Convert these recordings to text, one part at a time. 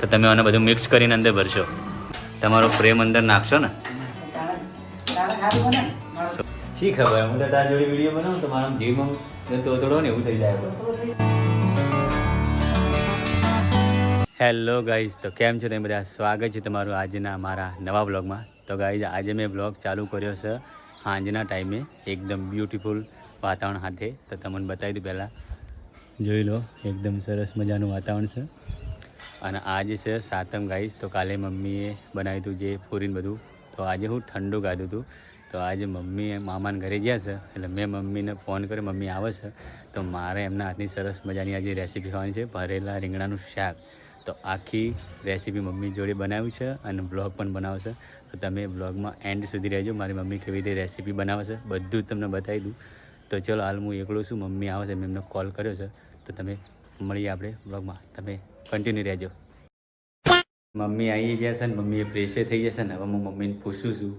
તો તમે આને બધું મિક્સ કરીને અંદર ભરશો. તમારો પ્રેમ અંદર નાખશો ને. શી ખબર? હું તારા જોડે વીડિયો બનાવું તો મારા જીવમાં તોતડો ને એવું થઈ જાય હેલો ગાઈઝ તો કેમ છો તમે બધા? સ્વાગત છે તમારું આજના મારા નવા બ્લોગમાં તો ગાઈઝ આજે મેં બ્લોગ ચાલુ કર્યો છે સાંજના ટાઈમે એકદમ બ્યુટીફુલ વાતાવરણ સાથે. તો તમને બતાવી દઉં પહેલાં. જોઈ લો, એકદમ સરસ મજાનું વાતાવરણ છે. અને આજે છે સાતમ ગાઈશ તો કાલે મમ્મીએ બનાવ્યું હતું જે પૂરીને બધું, તો આજે હું ઠંડુ ગાધું હતું તો આજે મમ્મી મામાના ઘરે ગયા છે, એટલે મેં મમ્મીને ફોન કર્યો, મમ્મી આવે છે. તો મારે એમના હાથની સરસ મજાની આજે રેસીપી ખાવાની છે, ભરેલા રીંગણાનું શાક. તો આખી રેસીપી મમ્મી જોડે બનાવી છે અને બ્લોગ પણ બનાવશે. તો તમે બ્લોગમાં એન્ડ સુધી રહેજો, મારી મમ્મી કેવી રીતે રેસીપી બનાવે છે, બધું જ તમને બતાવી દઉં. તો ચલો, હાલ હું એકલો છું, મમ્મી આવે છે, મેં એમને કોલ કર્યો છે. તો તમે મળીએ આપણે બ્લોગમાં તમે કન્ટિન્યુ રહેજો. મમ્મી આવી જશે ને, મમ્મીએ ફ્રેશે થઈ જશે ને, હવે હું મમ્મીને પૂછું છું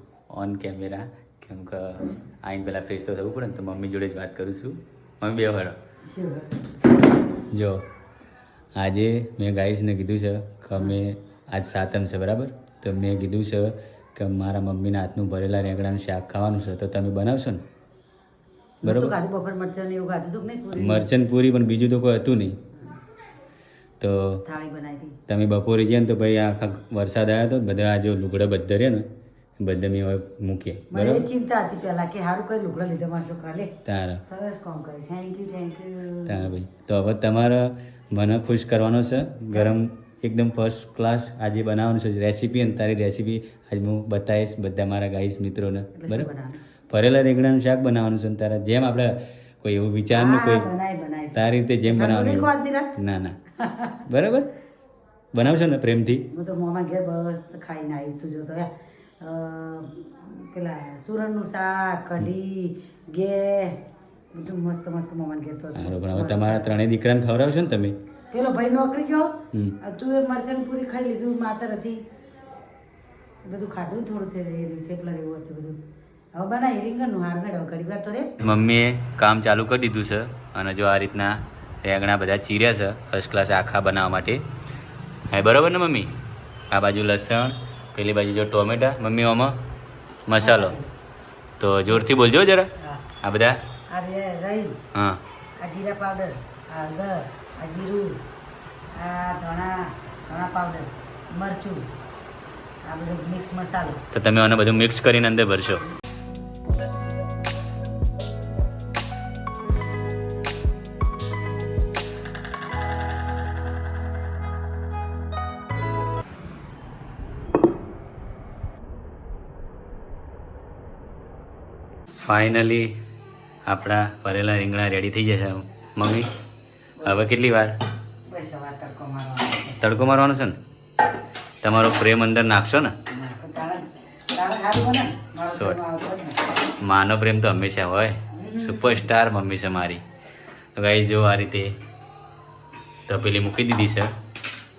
ઓન કેમેરા કેમ કે આઈને પહેલાં ફ્રેશ તો થવું પડે ને, તો મમ્મી જોડે જ વાત કરું છું. મમ્મી બે હળો જો, આજે મેં ગાઈશને કીધું છે કે અમે આજ સાતમ છે, બરાબર? તો મેં કીધું છે કે મારા મમ્મીના હાથનું ભરેલા રેંકડાનું શાક ખાવાનું છે, તો તમે બનાવશો ને? બરોબર? બરોબર મરચાં એવું ખાધું હતું નહીં પૂરી મરચન પૂરી પણ બીજું તો કોઈ હતું નહીં. તો થાળી બનાવી તમે બપોરે ગયા ને તો ભાઈ આખા વરસાદ આવ્યો હતો બધા આ જો લુગડા બધા રહ્યા ને બધા મેં હવે મૂકીએ બરાબર? ચિંતા હતી પહેલા કે સારું કઈ લુગડા લીધા મારા છોકરા લે તારા. સરસ કામ કર્યું. થેન્ક યુ થેન્ક યુ તારા ભાઈ. તો હવે તમારા મને ખુશ કરવાનો છે. ગરમ એકદમ ફર્સ્ટ ક્લાસ આજે બનાવવાનું છે. રેસીપી અને તારી રેસીપી આજે હું બતાવીશ બધા મારા ગાઈસ મિત્રોને. બરાબર? ભરેલા રીંગણાનું શાક બનાવવાનું છે તારા જેમ આપણે કોઈ એવું વિચારનું કોઈ તારી રીતે જેમ બનાવવાનું? ના ના. બરાબર? બનાવશો ને પ્રેમથી? હું તો મોમાં ઘેર બસ ખાઈને આવી તું જોતો પેલા સુરણનું શાક કઢી ગે બધું મસ્ત મસ્ત મોમાં ઘેર તો હવે તમારા ત્રણેય દીકરાને ખવડાવશો ને તમે. પેલો ભાઈ નોકરી ગયો. તું એ મરચાં પૂરી ખાઈ લીધું માતર હતી. બધું ખાધું થોડું થઈ થેપલા એવું હતું બધું. હવે બનાવી રીંગણનું હાર ગળ્યો ઘડી વાર તો રે. મમ્મીએ કામ ચાલુ કરી દીધું છે અને જો આ રીતના રેંગણા બધા ચીર્યા છે ફર્સ્ટ ક્લાસ આખા બનાવવા માટે. હા બરાબર ને મમ્મી? આ બાજુ લસણ પેલી બાજુ જો ટોમેટા મમ્મી આમાં મસાલો. તો જોરથી બોલજો જરા. આ બધા? આ રહી હા. આ જીરા પાવડર આ હળદર આ જીરું આ ધણા ધણા પાવડર મરચું આ બધું મિક્સ મસાલો. તો તમે આને બધું મિક્સ કરીને અંદર ભરશો. ફાઇનલી આપણા ભરેલા રીંગણા રેડી થઈ જશે. મમ્મી, હવે કેટલી વાર? તડકો મારવાનો છે. ને? તમારો પ્રેમ અંદર નાખશો ને. માનો પ્રેમ તો હંમેશા હોય. સુપરસ્ટાર મમ્મી છે મારી. તો ગાઈ જો આ રીતે તપેલી મૂકી દીધી છે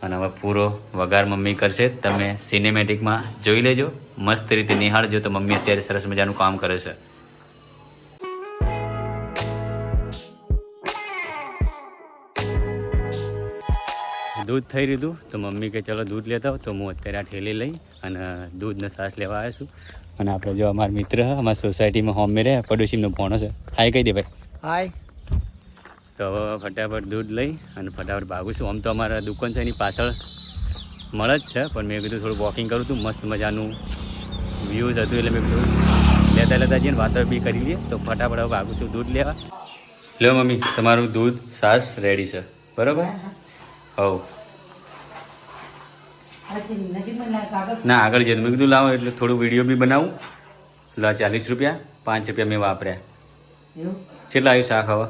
અને હવે પૂરો વઘાર મમ્મી કરશે. તમે સિનેમેટિકમાં જોઈ લેજો. મસ્ત રીતે નિહાળજો તો મમ્મી અત્યારે સરસ મજાનું કામ કરે છે. દૂધ થઈ રહ્યું તો મમ્મી કે ચલો દૂધ લેતા આવો. તો હું અત્યારે આ ઠેલી લઈ અને દૂધનો સાસ લેવા આવ્યો છું. અને આપણે જો અમારા મિત્ર અમારી સોસાયટીમાં હોમે રહે પડોશીનો ભણો છે. હાય કહી દે ભાઈ. હાય તો હવે ફટાફટ દૂધ લઈ અને ફટાફટ ભાગું છું. આમ તો અમારા દુકાન છે એની પાછળ. મળે જ છે પણ મેં કીધું થોડું વોકિંગ કરું હતું મસ્ત મજાનું વ્યૂઝ હતું એટલે મેં કીધું લેતા લેતા જઈને વાતો બી કરી લઈએ. તો ફટાફટ હવે ભાગું છું દૂધ લેવા. લો મમ્મી તમારું દૂધ સાસ રેડી છે. બરાબર? હવ. ના આગળ જઈને. મેં કીધું લાવો એટલે થોડું વીડિયો બી બનાવું. લો ચાલીસ રૂપિયા. પાંચ રૂપિયા મેં વાપર્યા. કેટલા આવ્યું શાક હવે?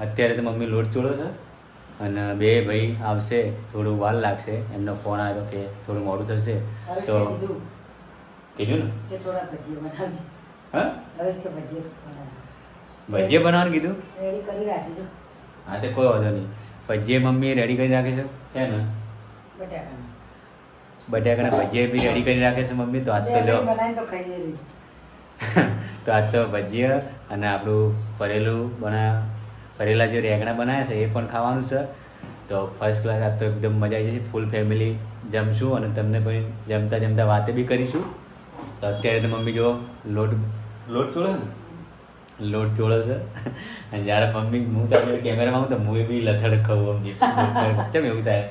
અત્યારે તો મમ્મી લોટ ચોળો છે અને બે ભાઈ આવશે. થોડું વાર લાગશે. એમનો ફોન આવ્યો કે થોડું મોડું થશે. તો કીધું? ને? ભજીયા ભજીયા બનાવવાનું કીધું? હા તે કોઈ વાંધો નહીં. ભજીયા મમ્મી રેડી કરી રાખે છે. છે ને? બટાકાનું. ભજીયા બી રેડી કરી રાખે છે મમ્મી તો આજ તો લો. તો આજ તો ભજીયા અને આપણું ભરેલું બના ભરેલા જે રેંગણા બનાવ્યા છે એ પણ ખાવાનું છે. તો તો ફર્સ્ટ ક્લાસ આજ તો એકદમ મજા આવી જશે. ફૂલ ફેમિલી જમશું અને તમને પણ જમતા જમતા વાતે બી કરીશું. તો અત્યારે તો મમ્મી જો લોટ લોટ ચોળે ને? લોટ ચોળે છે. અને જ્યારે મમ્મી હું તારે કેમેરામાં હું તો હું બી લથડ ખાઉં સમજી કેમ એવું થાય?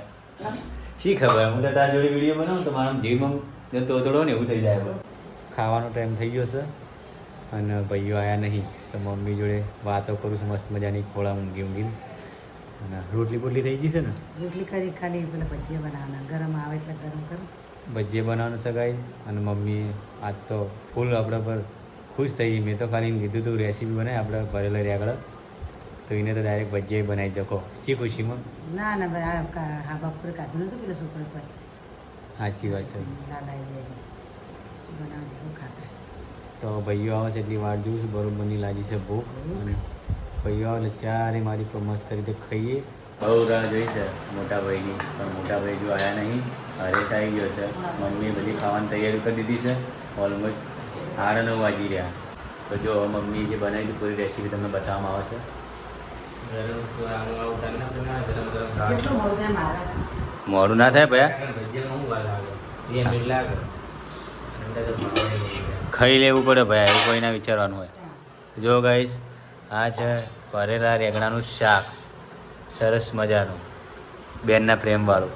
શી ખબર? હું તો તારા જોડે વીડિયો બનાવું તો મારા જીવમાં જતો તોડો ને એવું થઈ જાય ખાવાનો ટાઈમ થઈ ગયો છે અને ભાઈઓ આવ્યા નહીં તો મમ્મી જોડે વાતો કરું છું મસ્ત મજાની ખોળા ઊંઘી ઊંઘીને. અને રોટલી બોટલી થઈ ગઈ છે ને? રોટલી કરી ખાલી પેલા ભજીયા બનાવવાના. ગરમ આવે એટલે ગરમ કરો. ભજીયા બનાવવાનું સગાઈ અને મમ્મી આજ તો ફૂલ આપણા પર ખુશ થઈ મેં તો ખાલી કીધું હતું રેસીપી બનાવી આપણે ભરેલા રહ્યા આગળ. તો એને તો ડાયરેક્ટ ભજીયા બનાવી દો કહો શી ખુશીમાં ના ના ભાઈ આ બપોરે કાઢું નતું પેલા છોકરો પર સાચી વાત છે. તો ભાઈઓ આવે છે એટલી વાર જોઉં છું બરોબરની લાગી છે ભૂખ. અને ભાઈઓ આવે ચારે મારી પર મસ્ત રીતે ખાઈએ. બહુ રાહ જોઈ છે મોટા ભાઈની. પણ મોટા ભાઈ જો આવ્યા નહીં હરેશ આવી ગયો છે. મમ્મીએ બધી ખાવાની તૈયારી કરી દીધી છે. ઓલમોસ્ટ સાડા નવ વાગી રહ્યા. તો જો મમ્મી જે બનાવી પૂરી રેસીપી તમને બતાવવામાં આવશે મોડું ના થાય ભયા? ખાઈ લેવું પડે ભાઈ એવું કોઈ ના વિચારવાનું હોય. જો ગાઈસ આ છે ભરેલા રેગણાનું શાક. સરસ મજાનું. બેનના પ્રેમવાળું.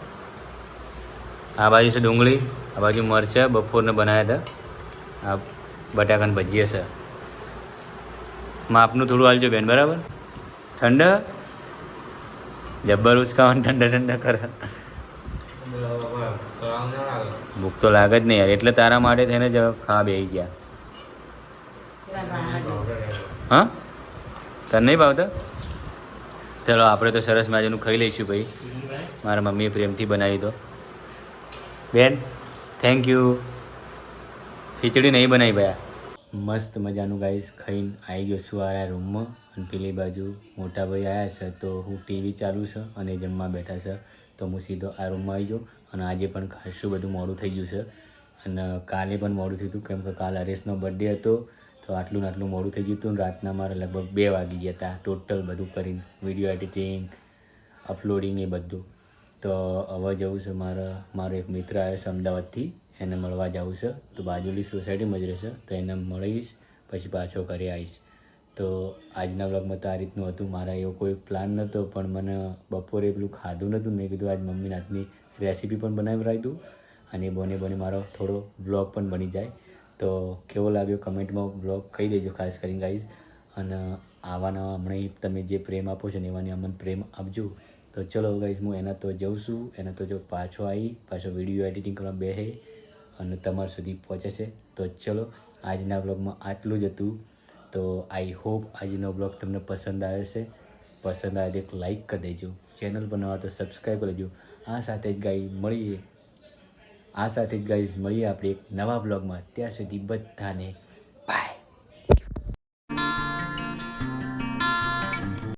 આ બાજુ છે ડુંગળી, આ બાજુ મરચાં, બપોરને બનાવ્યા હતા. આ બટાકાની ભજીયા છે. માપનું થોડું હાલજો બેન, બરાબર? ઠંડા? જબ્બર ઉસકાવાનું ઠંડા ઠંડા કરે. ભૂખ તો લાગે જ નહીં યાર. એટલે તારા માટે થઈને જ ખા બેસી ગયા. હા? તને નહીં ભાવતા? ચલો, આપણે તો સરસ મજાનું ખાઈ લઈશું ભાઈ. મારા મમ્મીએ પ્રેમથી બનાવી દો બેન થેન્ક યુ ખીચડી નહીં બનાવી ભયા મસ્ત મજાનું ગાઈસ ખાઈને આવી ગયો છું આ રૂમમાં અને પેલી બાજુ મોટા ભાઈ આવ્યા છે તો હું ટીવી ચાલુ છે અને જમવા બેઠા છે. તો હું સીધો આ રૂમમાં આવી ગયો અને આજે પણ ખાસું બધું મોડું થઈ ગયું છે. અને કાલે પણ મોડું થયું હતું, કેમ કે કાલ હરેશનો બર્થડે હતો, તો આટલું ને આટલું મોડું થઈ ગયું હતું રાતના મારે લગભગ બે વાગી ગયા હતા ટોટલ બધું કરીને વીડિયો એડિટિંગ અપલોડિંગ એ બધું. તો હવે જવું છે મારા, મારો એક મિત્ર આવ્યો છે અમદાવાદથી. એને મળવા જવું છે. તો બાજુની સોસાયટીમાં જ રહેશે તો એને મળીશ, પછી પાછો ઘરે આવીશ. તો આજના બ્લોગમાં તો આ રીતનું હતું. મારા એવો કોઈ પ્લાન નહોતો પણ મને બપોરે પેલું ખાધું નહોતું મેં કીધું આજ મમ્મીના હાથની રેસીપી પણ બનાવી રાખ્યું અને બને બને મારો થોડો બ્લોગ પણ બની જાય. તો કેવો લાગ્યો કમેન્ટમાં બ્લોગ કહી દેજો ખાસ કરીને ગાઈઝ. અને આવાના હમણાં તમે જે પ્રેમ આપો છો ને એવાની અમને પ્રેમ આપજો. તો ચલો ગાઈઝ, હું એના તો જઉં છું. એના તો જો પાછો આવી પાછો વીડિયો એડિટિંગ કરવા બેસે અને તમારા સુધી પહોંચે છે. તો ચલો, આજના બ્લોગમાં આટલું જ હતું. તો આઈ હોપ આજનો બ્લોગ તમને પસંદ આવ્યો છે પસંદ આવે તો એક લાઈક કરી દેજો. ચેનલ બનાવવા તો સબસ્ક્રાઈબ કરી દેજો. આ સાથે જ ગાઈ મળીએ. આ સાથે જ ગાઈઝ મળીએ આપણે એક નવા બ્લોગમાં ત્યાં સુધી બધાને